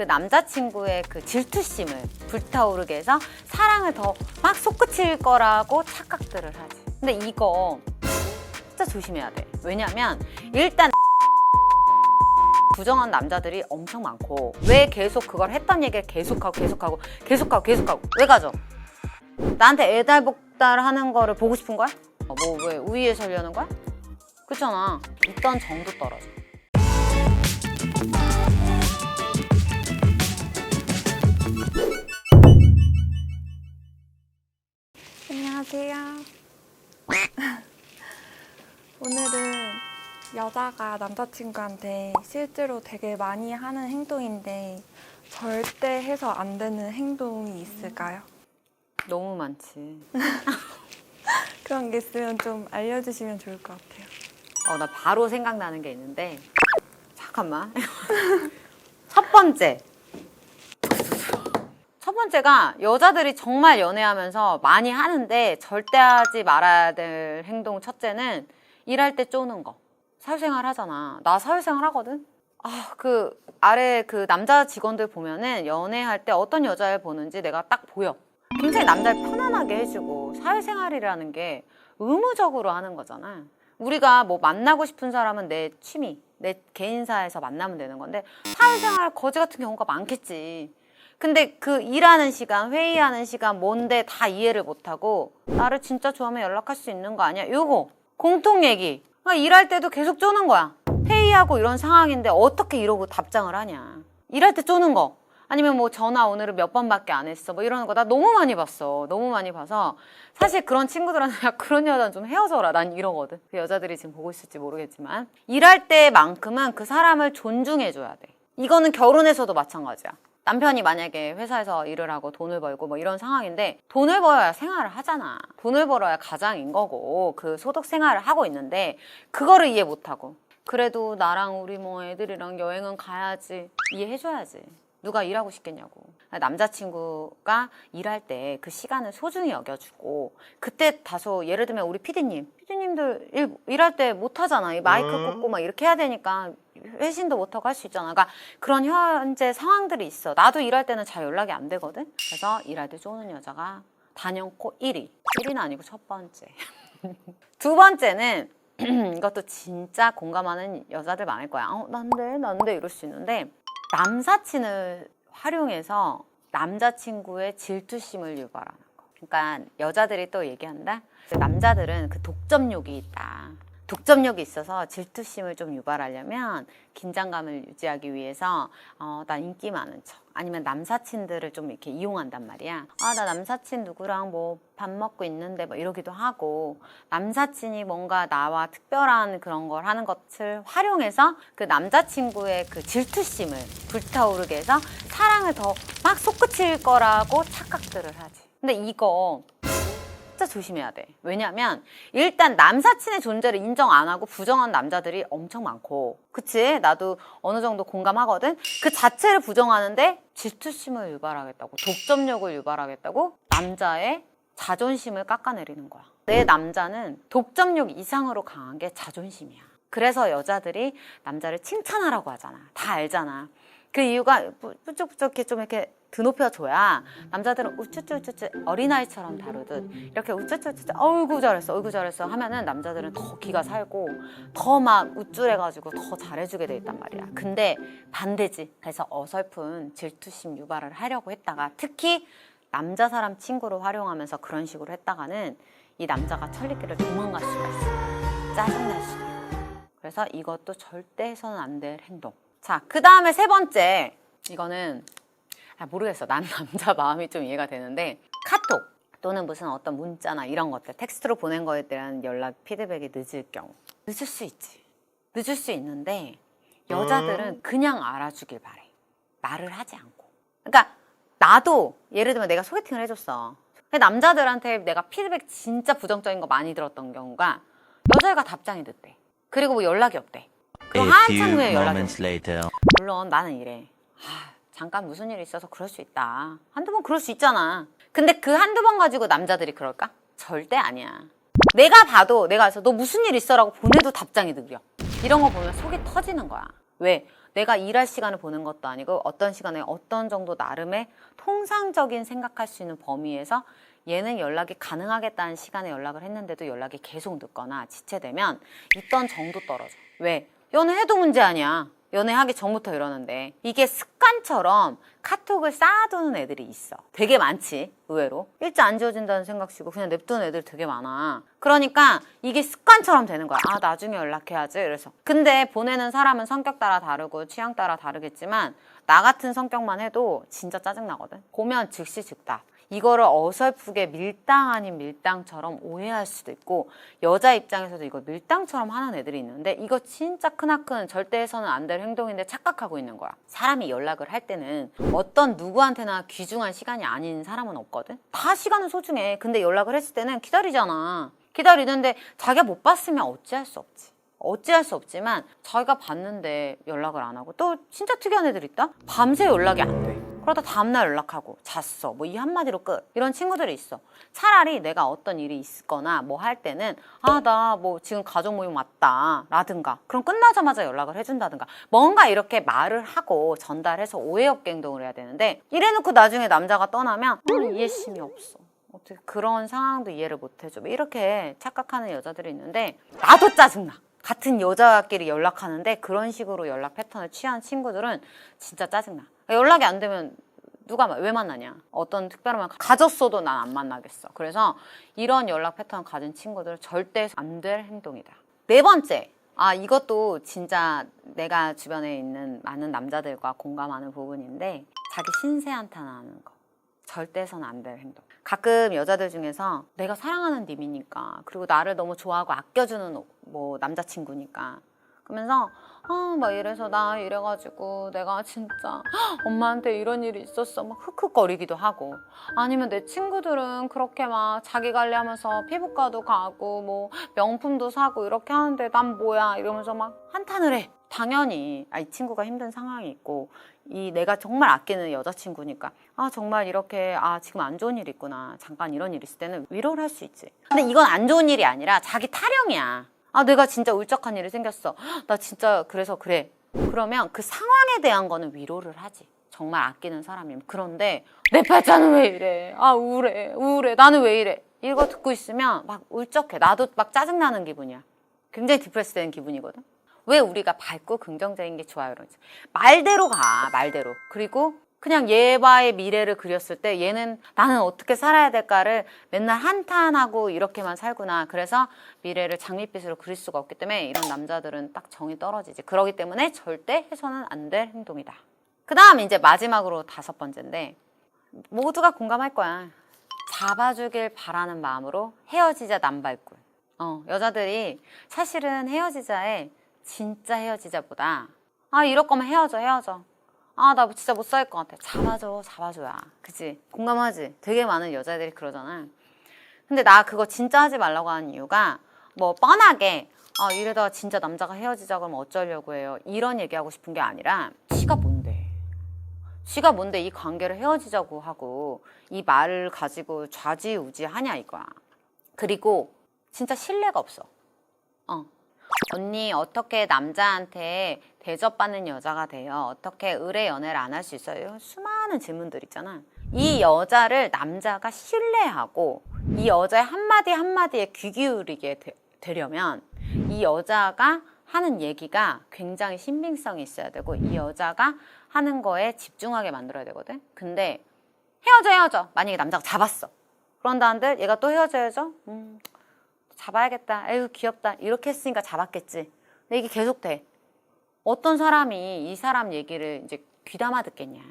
그 남자친구의 그 질투심을 불타오르게 해서 사랑을 더 막 솟구칠 거라고 착각들을 하지. 근데 이거 진짜 조심해야 돼. 왜냐면 일단 부정한 남자들이 엄청 많고 왜 계속 그걸 했던 얘기를 계속하고 계속하고 계속하고 계속하고 왜 가져? 나한테 애달복달 하는 거를 보고 싶은 거야? 뭐 왜 우위에 서려는 거야? 그렇잖아. 있던 정도 떨어져. 안녕하세요. 오늘은 여자가 남자친구한테 실제로 되게 많이 하는 행동인데 절대 해서 안 되는 행동이 있을까요? 너무 많지. 그런 게 있으면 좀 알려주시면 좋을 것 같아요. 어, 나 바로 생각나는 게 있는데 잠깐만. 첫 번째. 첫 번째가 여자들이 정말 연애하면서 많이 하는데 절대 하지 말아야 될 행동 첫째는 일할 때 쪼는 거. 사회생활 하잖아. 나 사회생활 하거든. 아, 그 아래 그 남자 직원들 보면은 연애할 때 어떤 여자를 보는지 내가 딱 보여. 굉장히 남자를 편안하게 해주고 사회생활이라는 게 의무적으로 하는 거잖아. 우리가 뭐 만나고 싶은 사람은 내 취미, 내 개인사에서 만나면 되는 건데 사회생활 거지 같은 경우가 많겠지. 근데 그 일하는 시간, 회의하는 시간 뭔데 다 이해를 못하고 나를 진짜 좋아하면 연락할 수 있는 거 아니야? 요거 공통 얘기. 그러니까 일할 때도 계속 쪼는 거야. 회의하고 이런 상황인데 어떻게 이러고 답장을 하냐. 일할 때 쪼는 거. 아니면 뭐 전화 오늘은 몇 번밖에 안 했어. 뭐 이러는 거 나 너무 많이 봤어. 너무 많이 봐서 사실 그런 친구들한테 야, 그런 여자는 좀 헤어져라. 난 이러거든. 그 여자들이 지금 보고 있을지 모르겠지만 일할 때만큼은 그 사람을 존중해 줘야 돼. 이거는 결혼에서도 마찬가지야. 남편이 만약에 회사에서 일을 하고 돈을 벌고 뭐 이런 상황인데 돈을 벌어야 생활을 하잖아. 돈을 벌어야 가장인 거고 그 소득 생활을 하고 있는데 그거를 이해 못하고 그래도 나랑 우리 뭐 애들이랑 여행은 가야지 이해해줘야지. 누가 일하고 싶겠냐고. 남자친구가 일할 때 그 시간을 소중히 여겨주고 그때 다소 예를 들면 우리 피디님, 피디님들 일, 일할 때 못하잖아. 이 마이크 꽂고 막 이렇게 해야 되니까 회신도 못하고 할 수 있잖아. 그러니까 그런 현재 상황들이 있어. 나도 일할 때는 잘 연락이 안 되거든. 그래서 일할 때 쪼는 여자가 단연코 1위. 1위는 아니고 첫 번째. 두 번째는 이것도 진짜 공감하는 여자들 많을 거야. 어, 난데, 난데 이럴 수 있는데 남사친을 활용해서 남자친구의 질투심을 유발하는 거. 그러니까 여자들이 또 얘기한다. 그 남자들은 그 독점욕이 있다. 독점욕이 있어서 질투심을 좀 유발하려면 긴장감을 유지하기 위해서 어, 나 인기 많은 척 아니면 남사친들을 좀 이렇게 이용한단 말이야. 아, 나 남사친 누구랑 뭐 밥 먹고 있는데 뭐 이러기도 하고 남사친이 뭔가 나와 특별한 그런 걸 하는 것을 활용해서 그 남자친구의 그 질투심을 불타오르게 해서 사랑을 더 막 솟구칠 거라고 착각들을 하지. 근데 이거 진짜 조심해야 돼. 왜냐면 일단 남사친의 존재를 인정 안 하고 부정한 남자들이 엄청 많고 그치? 나도 어느 정도 공감하거든? 그 자체를 부정하는데 질투심을 유발하겠다고 독점력을 유발하겠다고 남자의 자존심을 깎아내리는 거야. 내 남자는 독점력 이상으로 강한 게 자존심이야. 그래서 여자들이 남자를 칭찬하라고 하잖아. 다 알잖아. 그 이유가 뿌쩍뿌쩍 이렇게 좀 이렇게 드높여줘야 남자들은 우쭈쭈쭈쭈 어린아이처럼 다루듯 이렇게 우쭈쭈쭈쭈 어이구 잘했어 어이구 잘했어 하면은 남자들은 더 기가 살고 더 막 우쭐해가지고 더 잘해주게 돼 있단 말이야. 근데 반대지. 그래서 어설픈 질투심 유발을 하려고 했다가 특히 남자 사람 친구를 활용하면서 그런 식으로 했다가는 이 남자가 천리길을 도망갈 수가 있어. 짜증날 수도 있고. 그래서 이것도 절대 해서는 안 될 행동 자 그 다음에 세 번째 이거는 아, 모르겠어. 난 남자 마음이 좀 이해가 되는데 카톡 또는 무슨 어떤 문자나 이런 것들 텍스트로 보낸 거에 대한 연락 피드백이 늦을 경우 늦을 수 있지. 늦을 수 있는데 여자들은 그냥 알아주길 바래. 말을 하지 않고. 그러니까 나도 예를 들면 내가 소개팅을 해줬어. 근데 남자들한테 내가 피드백 진짜 부정적인 거 많이 들었던 경우가 여자가 답장이 늦대. 그리고 뭐 연락이 없대. 그리고 한참 후에 연락이 later. 물론 나는 이래. 아, 잠깐 무슨 일이 있어서 그럴 수 있다. 한두 번 그럴 수 있잖아. 근데 그 한두 번 가지고 남자들이 그럴까? 절대 아니야. 내가 봐도 내가 그래서 너 무슨 일 있어라고 보내도 답장이 느려. 이런 거 보면 속이 터지는 거야. 왜? 내가 일할 시간을 보는 것도 아니고 어떤 시간에 어떤 정도 나름의 통상적인 생각할 수 있는 범위에서 얘는 연락이 가능하겠다는 시간에 연락을 했는데도 연락이 계속 늦거나 지체되면 있던 정도 떨어져. 왜? 연애해도 문제 아니야. 연애하기 전부터 이러는데 이게 습관처럼 카톡을 쌓아두는 애들이 있어. 되게 많지, 의외로. 일자 안 지워진다는 생각치고 그냥 냅두는 애들 되게 많아. 그러니까 이게 습관처럼 되는 거야. 아, 나중에 연락해야지. 그래서. 근데 보내는 사람은 성격 따라 다르고 취향 따라 다르겠지만 나 같은 성격만 해도 진짜 짜증나거든. 보면 즉시 즉답. 이거를 어설프게 밀당 아닌 밀당처럼 오해할 수도 있고 여자 입장에서도 이걸 밀당처럼 하는 애들이 있는데 이거 진짜 크나큰 절대 해서는 안 될 행동인데 착각하고 있는 거야. 사람이 연락을 할 때는 어떤 누구한테나 귀중한 시간이 아닌 사람은 없거든. 다 시간은 소중해. 근데 연락을 했을 때는 기다리잖아. 기다리는데 자기가 못 봤으면 어찌할 수 없지. 어찌할 수 없지만 자기가 봤는데 연락을 안 하고 또 진짜 특이한 애들 있다? 밤새 연락이 안 돼. 그러다 다음날 연락하고 잤어. 뭐 이 한마디로 끝. 이런 친구들이 있어. 차라리 내가 어떤 일이 있거나 뭐 할 때는 아, 나 뭐 지금 가족 모임 왔다. 라든가. 그럼 끝나자마자 연락을 해준다든가. 뭔가 이렇게 말을 하고 전달해서 오해 없게 행동을 해야 되는데 이래놓고 나중에 남자가 떠나면 어, 이해심이 없어. 어떻게 그런 상황도 이해를 못 해줘. 뭐 이렇게 착각하는 여자들이 있는데 나도 짜증나. 같은 여자끼리 연락하는데 그런 식으로 연락 패턴을 취한 친구들은 진짜 짜증나. 연락이 안 되면 누가 마- 왜 만나냐? 어떤 특별한 말 가졌어도 난 안 만나겠어. 그래서 이런 연락 패턴 가진 친구들 절대 안 될 행동이다. 네 번째. 아, 이것도 진짜 내가 주변에 있는 많은 남자들과 공감하는 부분인데 자기 신세 한탄하는 거. 절대 해서는 안될 행동. 가끔 여자들 중에서 내가 사랑하는 님이니까 그리고 나를 너무 좋아하고 아껴주는 뭐 남자친구니까 그러면서 아 막 이래서 나 이래가지고 내가 진짜 엄마한테 이런 일이 있었어. 막 흑흑거리기도 하고. 아니면 내 친구들은 그렇게 막 자기 관리하면서 피부과도 가고 뭐 명품도 사고 이렇게 하는데 난 뭐야? 이러면서 막 한탄을 해. 당연히. 아, 이 친구가 힘든 상황이 있고. 이 내가 정말 아끼는 여자친구니까. 아 정말 이렇게 아 지금 안 좋은 일이 있구나. 잠깐 이런 일 있을 때는 위로를 할 수 있지. 근데 이건 안 좋은 일이 아니라 자기 타령이야 아 내가 진짜 울적한 일이 생겼어. 헉, 나 진짜 그래서 그래. 그러면 그 상황에 대한 거는 위로를 하지. 정말 아끼는 사람이면. 그런데 내 팔자는 왜 이래? 아 우울해. 우울해. 나는 왜 이래? 이거 듣고 있으면 막 울적해. 나도 막 짜증나는 기분이야. 굉장히 디프레스 되는 기분이거든. 왜 우리가 밝고 긍정적인 게 좋아요 그러지? 말대로 가 말대로. 그리고 그냥 얘와의 미래를 그렸을 때 얘는 나는 어떻게 살아야 될까를 맨날 한탄하고 이렇게만 살구나. 그래서 미래를 장밋빛으로 그릴 수가 없기 때문에 이런 남자들은 딱 정이 떨어지지. 그러기 때문에 절대 해서는 안 될 행동이다. 그 다음 이제 마지막으로 다섯 번째인데 모두가 공감할 거야. 잡아주길 바라는 마음으로 헤어지자 남발꾼. 어, 여자들이 사실은 헤어지자에 진짜 헤어지자보다 아 이럴 거면 헤어져 헤어져 아 나 진짜 못 살 것 같아. 잡아줘 잡아줘야. 그치? 공감하지? 되게 많은 여자들이 그러잖아. 근데 나 그거 진짜 하지 말라고 하는 이유가 뭐 뻔하게 아 이러다가 진짜 남자가 헤어지자 그러면 어쩌려고 해요? 이런 얘기하고 싶은 게 아니라 지가 뭔데? 지가 뭔데 이 관계를 헤어지자고 하고 이 말을 가지고 좌지우지 하냐 이거야. 그리고 진짜 신뢰가 없어. 어. 언니 어떻게 남자한테 대접받는 여자가 돼요? 어떻게 의뢰 연애를 안 할 수 있어요? 수많은 질문들 있잖아. 이 여자를 남자가 신뢰하고 이 여자의 한마디 한마디에 귀 기울이게 되, 려면 이 여자가 하는 얘기가 굉장히 신빙성이 있어야 되고 이 여자가 하는 거에 집중하게 만들어야 되거든. 근데 헤어져 헤어져. 만약에 남자가 잡았어. 그런다 한들 얘가 또 헤어져야죠. 음, 잡아야겠다. 에휴 귀엽다. 이렇게 했으니까 잡았겠지. 근데 이게 계속 돼. 어떤 사람이 이 사람 얘기를 이제 귀담아 듣겠냐.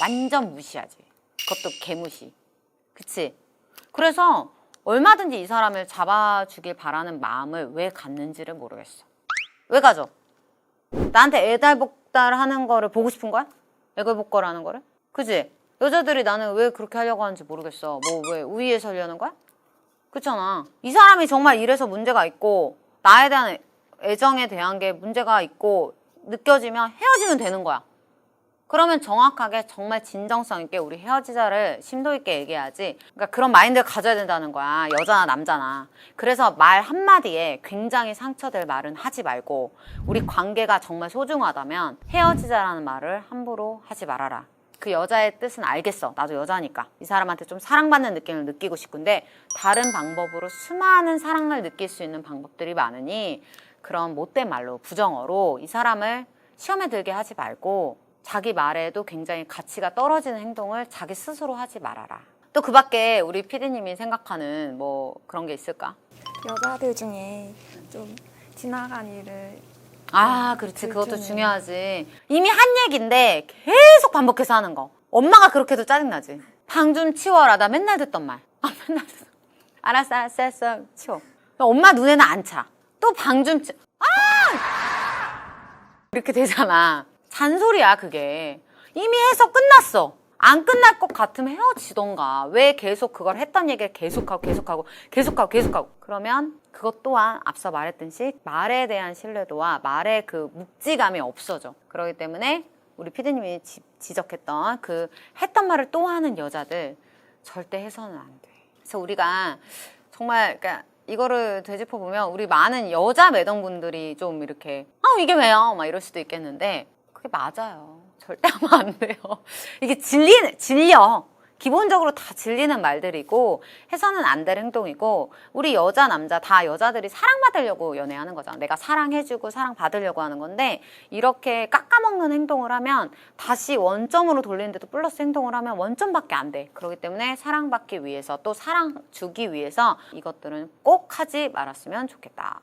완전 무시하지. 그것도 개무시. 그치? 그래서 얼마든지 이 사람을 잡아주길 바라는 마음을 왜 갖는지를 모르겠어. 왜 가져? 나한테 애달복달 하는 거를 보고 싶은 거야? 애걸복걸 하는 거를? 그지? 여자들이 나는 왜 그렇게 하려고 하는지 모르겠어. 뭐 왜 우위에 서려는 거야? 그렇잖아. 이 사람이 정말 이래서 문제가 있고 나에 대한 애정에 대한 게 문제가 있고 느껴지면 헤어지면 되는 거야. 그러면 정확하게 정말 진정성 있게 우리 헤어지자를 심도 있게 얘기해야지. 그러니까 그런 마인드를 가져야 된다는 거야. 여자나 남자나. 그래서 말 한마디에 굉장히 상처될 말은 하지 말고 우리 관계가 정말 소중하다면 헤어지자라는 말을 함부로 하지 말아라. 그 여자의 뜻은 알겠어. 나도 여자니까. 이 사람한테 좀 사랑받는 느낌을 느끼고 싶은데 다른 방법으로 수많은 사랑을 느낄 수 있는 방법들이 많으니 그런 못된 말로 부정어로 이 사람을 시험에 들게 하지 말고 자기 말에도 굉장히 가치가 떨어지는 행동을 자기 스스로 하지 말아라. 또 그 밖에 우리 피디님이 생각하는 뭐 그런 게 있을까? 여자들 중에 좀 지나간 일을 아, 그렇지. 그것도 질투는. 중요하지. 이미 한 얘기인데 계속 반복해서 하는 거. 엄마가 그렇게 해도 짜증나지. 방 좀 치워라. 나 맨날 듣던 말. 아, 맨날 듣던 알았어, 알았어, 알았어. 치워. 엄마 눈에는 안 차. 또 방좀 치... 아! 이렇게 되잖아. 잔소리야, 그게. 이미 해서 끝났어. 안 끝날 것 같으면 헤어지던가. 왜 계속 그걸 했던 얘기를 계속하고 계속하고 계속하고 계속하고. 그러면 그것 또한 앞서 말했듯이 말에 대한 신뢰도와 말의 그 묵직함이 없어져. 그렇기 때문에 우리 피디님이 지, 지적했던 그 했던 말을 또 하는 여자들 절대 해서는 안 돼. 그래서 우리가 정말 그러니까 이거를 되짚어 보면 우리 많은 여자 매덕분들이 좀 이렇게 아 이게 왜요? 막 이럴 수도 있겠는데 그게 맞아요. 절대 하면 안 돼요. 이게 질리 질려. 기본적으로 다 질리는 말들이고 해서는 안 될 행동이고 우리 여자 남자 다 여자들이 사랑받으려고 연애하는 거잖아. 내가 사랑해주고 사랑받으려고 하는 건데 이렇게 깎아먹는 행동을 하면 다시 원점으로 돌리는데도 플러스 행동을 하면 원점밖에 안 돼. 그렇기 때문에 사랑받기 위해서 또 사랑 주기 위해서 이것들은 꼭 하지 말았으면 좋겠다.